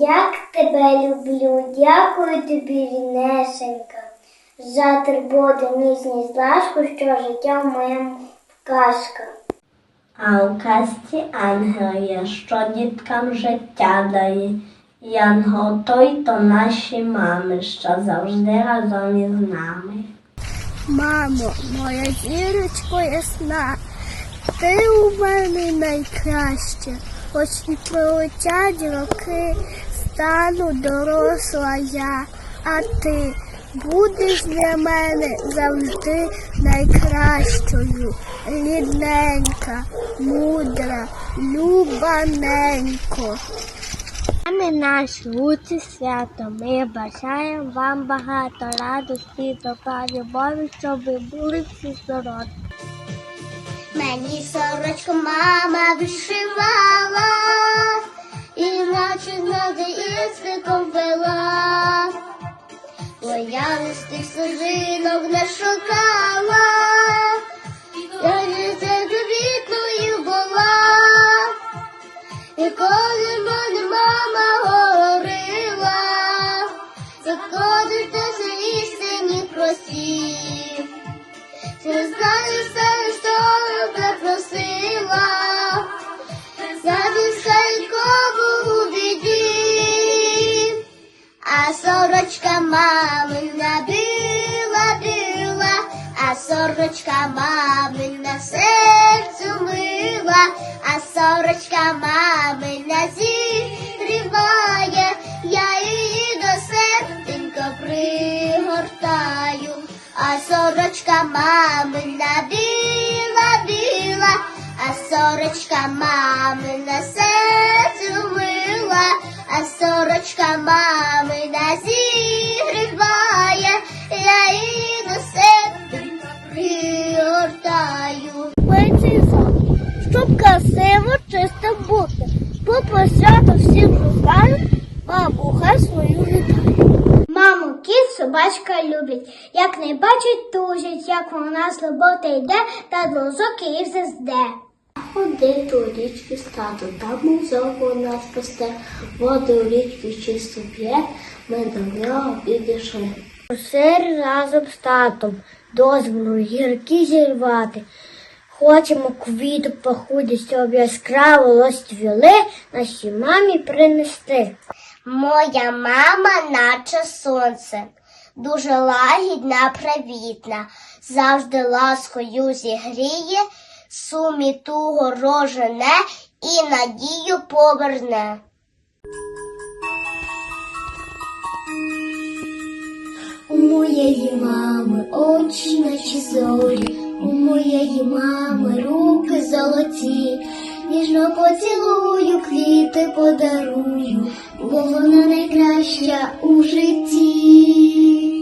як тебе люблю, дякую тобі, ріднесенька, за турботу, ніжність, ласку, що життя в моєму казка. А у казці ангел є, що діткам життя дає. Янгол той то наші мами, що завжди разом із нами. Мамо, моя зірочко ясна, ти у мене найкраща, хоч і пролетять роки, стану доросла я, а ти будеш для мене завжди найкращою, рідненька, мудра, любаненько. Саме наш луці свято, ми бажаємо вам багато радості, добра, любові, щоб ви були всі здорові. Мені сорочку мама вишивала, і наче над язиком вела. Бо я листих сужинок не шукала, я це квітною була. І коли мене мама говорила, заходите за істині прості. Ти знаєш сорочка мамина серцю мила, а сорочка мамина зігріває, я її до серденька пригортаю. А сорочка мамина біла, біла, а сорочка мамина серцю мила, а сорочка мамина собачка люблять, як не бачать, тужать, як вона з роботи йде, та дружок її все зде. Ходи до річки стати, там музоку нас пасте, воду у річці чисто п'є, ми до нього підійшли. Просили разом з татом дозволу гірки зірвати. Хочемо квіту пахуді, щоб яскраво розцвіли нашій мамі принести. Моя мама, наче сонце, дуже лагідна, привітна, завжди ласкою зігріє, сумі туго рожене і надію поверне. У моєї мами очі наче зорі, у моєї мами руки золоті, ніжно поцілую, квіти подарую, бо вона найкраща у житті.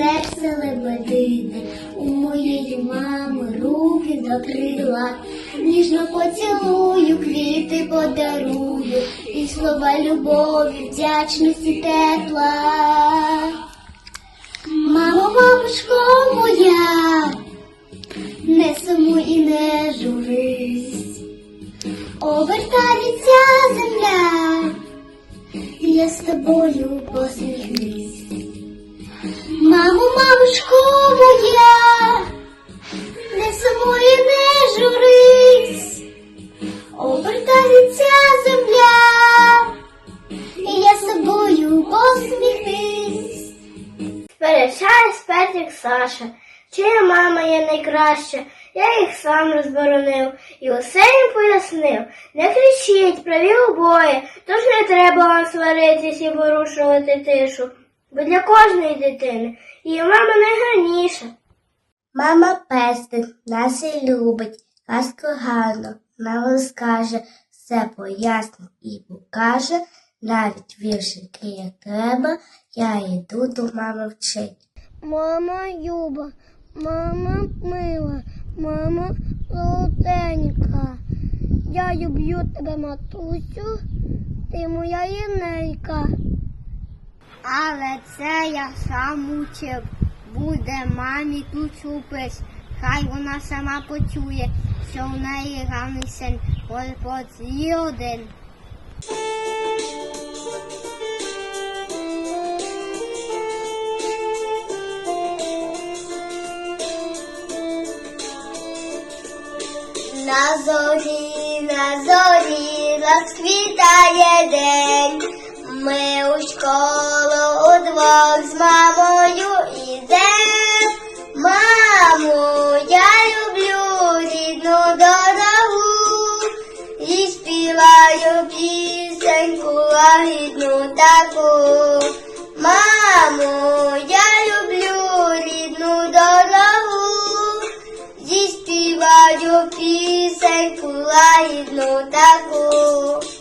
Серце лебедине, у моєї мами руки до крила, ніжно поцілую, квіти подарую, і слова любові, вдячності тепла. Мамо, мамочко моя, не сумуй і не журись, обертається земля. Я з тобою посміхнусь. Мамо, мамочко моя, не сумуй, не журись, обертається земля, і я з тобою посміхнусь. Сперечає Петрик Саша, чия мама є найкраща, я їх сам розборонив і усе їм пояснив. Не кричіть, праві обоє, тож не треба вам сваритись і порушувати тишу. Бо для кожної дитини її мама найгарніша. Мама пестить, нас і любить, казку гарно нам розкаже, все пояснить і покаже, навіть віршики як треба, я йду до мами вчить. Мама Юба, мама мила, мама золотенька. Я люблю тебе, матусю, ти моя єнейка. Але це я сам учив. Буде мамі тут сюрприз. Хай вона сама почує, що в неї ранний син, Господь один. На зорі, на зорі розквітає день. Ми у школу удвох з мамою ідем. Маму, я люблю рідну дорогу і співаю пісеньку лагідну таку. Мамо, я люблю рідну дорогу. Зіспіваю пісеньку лагідну таку.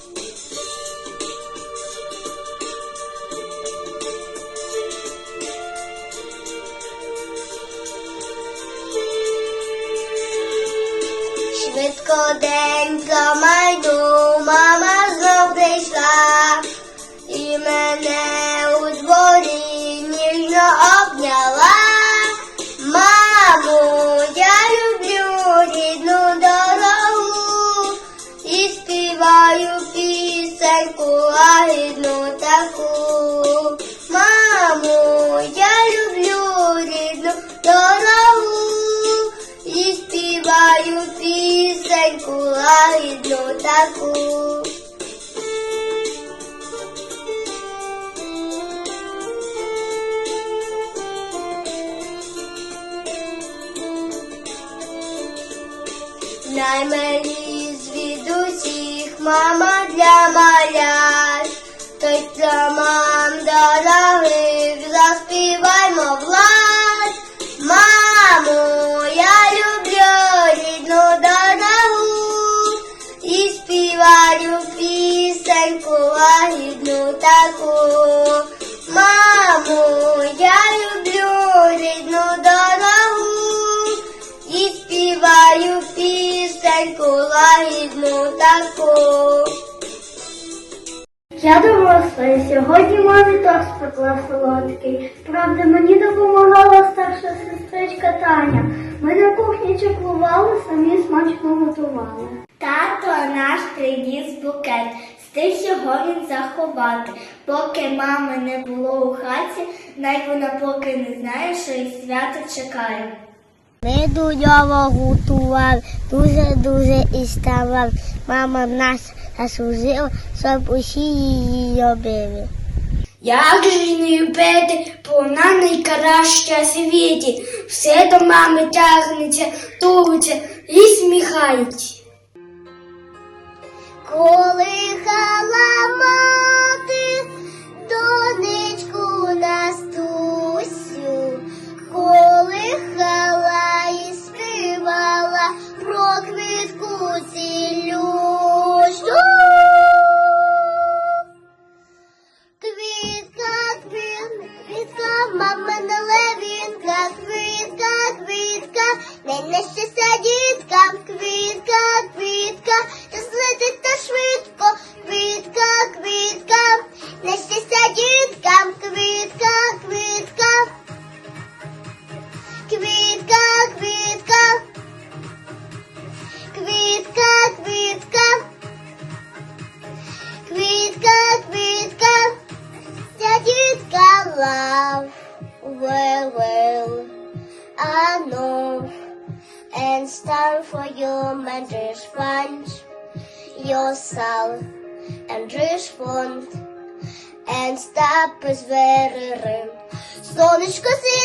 Швидко день за майду, мама знов лагідну таку. Наймилі від усіх мама для малят, той для мам тихеньку, лагідну таку. Я доросла, і сьогодні мамі торт спекла солодкий. Правда, мені допомагала старша сестричка Таня. Ми на кухні чеклували, самі смачно готували. Тато наш приніс букет, стив його він заховати. Поки мами не було у хаті, най вона поки не знає, що і свято чекає. Ми до нього готували, дуже-дуже і ставали. Мама нас заслужила, щоб усі її любили. Як же не любити, бо вона найкраща світі. Все до мами тягнеться, тугиться і сміхається. Коли мати весь верерин. Сонечко сі.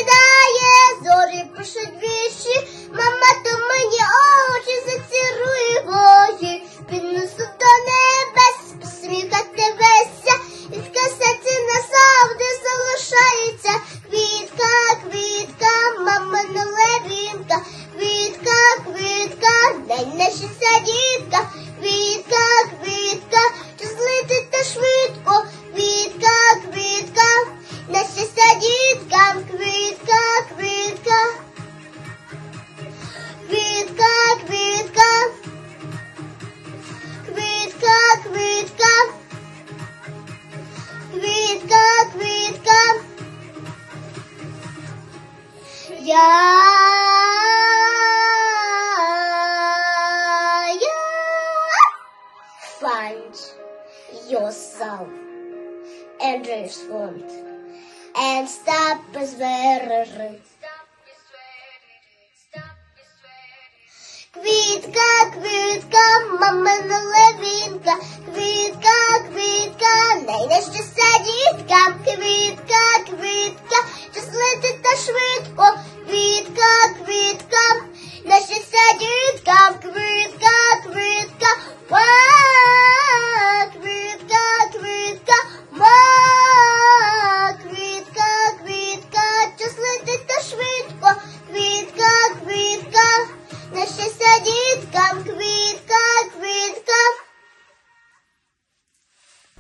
Yourself and respond and stop very Квітка, квітка, мамина левінка, квітка, квітка, найнещастя діткам, квітка, квітка, щасливі та швидко, квітка, квітка, нещастя діткам, квітка, квітка, ва, квітка,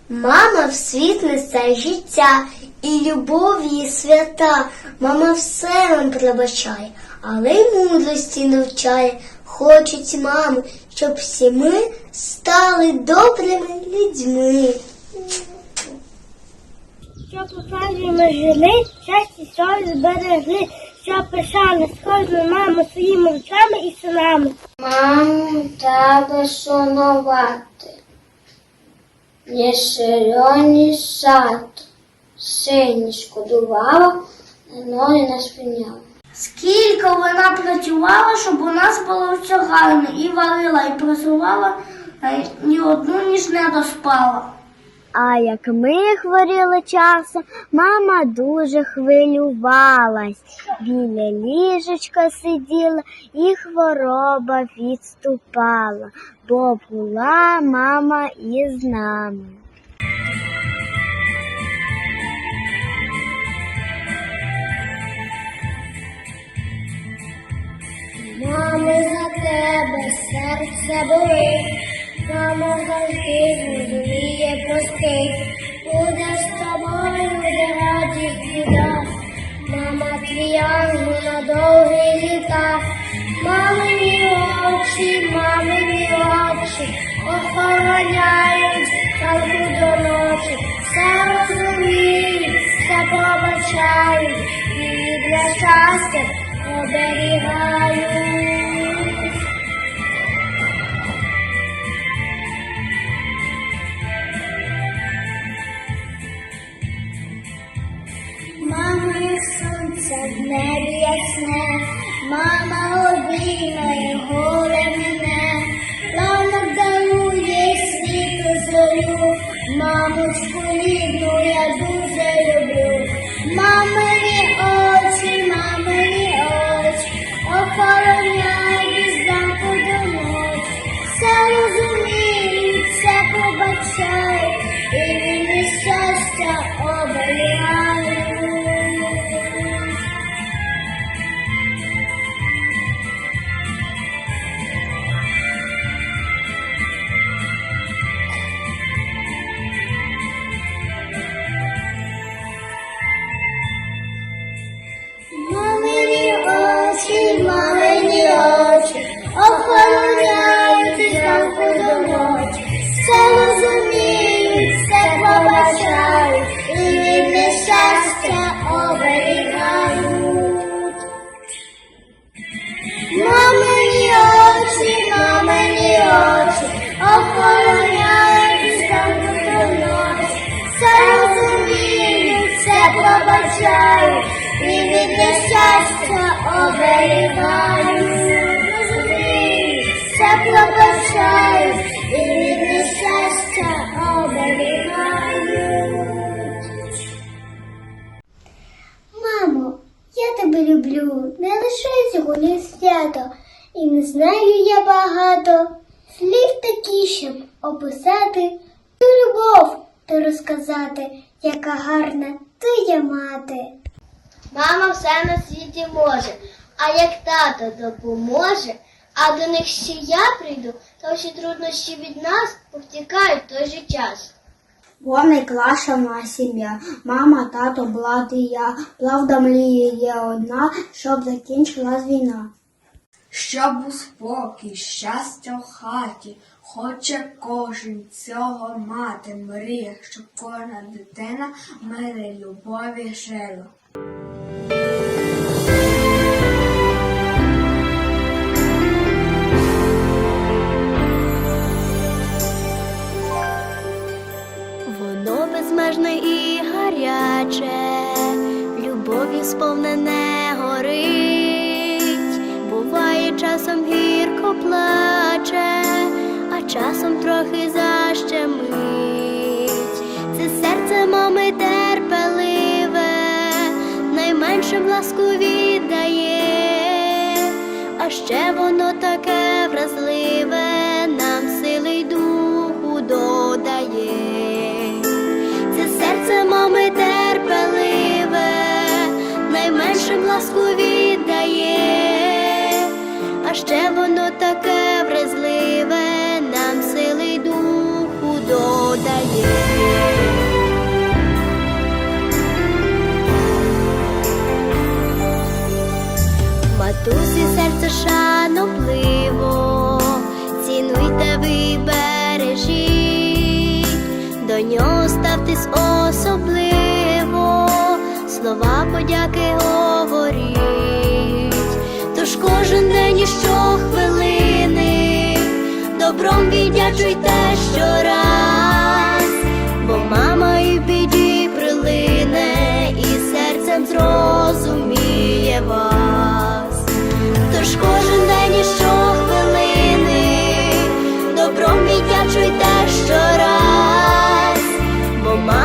Мама в світ несе життя і любов її свята. Мама все нам пробачає, але й мудрості навчає. Хочуть мами, щоб всі ми стали добрими людьми. Що покажемо ми жили, щастя совість зберегли, що пишали з кожною мамою своїми руками і синами. Маму треба шанувати, не сироні сад, сині шкодувала, ноги не спиняла. Скільки вона працювала, щоб у нас було все гарно, і варила, і працювала, ні одну ніж не доспала. А як ми хворіли часом, мама дуже хвилювалась. Біля ліжечка сиділа і хвороба відступала, бо була мама із нами. Мами, за тебе серце болить, мама завжди зрозуміє прости, буде з тобою, радість біда, мама твій ангел на довгі літа, мамині очі, мамині очі, охороняють ранку до ночі, все розуміють, все пробачають, і для щастя оберігають. Сонце в небі ясне, мама обіймає голе мене, мама дарує світу зорю, мамочку рідну очі, мамині очі, охороняють зранку до ночі, все розуміють, все побачають, і від нещастя оберігають. Мамині очі, мамині очі, охороняють зранку до ночі, все розуміють, все від оберігають. Розуміють, все пробачають, і від нещастя. Мамо, я тебе люблю, не лише сьогодні свято, і не знаю я багато слів такі, щоб описати ту любов та розказати, яка гарна ти є мати. Мама все на світі може, а як тато допоможе, а до них ще я прийду, то всі труднощі від нас повтікають в той же час. Бо найкраща в нас сім'я. Мама, тато, брат і я. Правда, мрія є одна, щоб закінчилась війна. Щоб був спокій, щастя в хаті, хоче кожен цього мати, мріє, щоб кожна дитина в мирі любові жила. Сповнене горить, буває часом гірко плаче, а часом трохи защемить. Це серце мами терпеливе, найменшим ласку віддає, а ще воно таке ласку віддає, а ще воно таке вразливе, нам сили духу додає. Матусі серце шанобливо, цінуйте ви бережіть, до нього ставтесь особливо, слова подяки кожен день і щохвилини, добром віддячуйте щораз, бо мама і в біді прилине, і серцем зрозуміє вас. Тож кожен день і щохвилини. Добром віддячуйте щораз, бо мама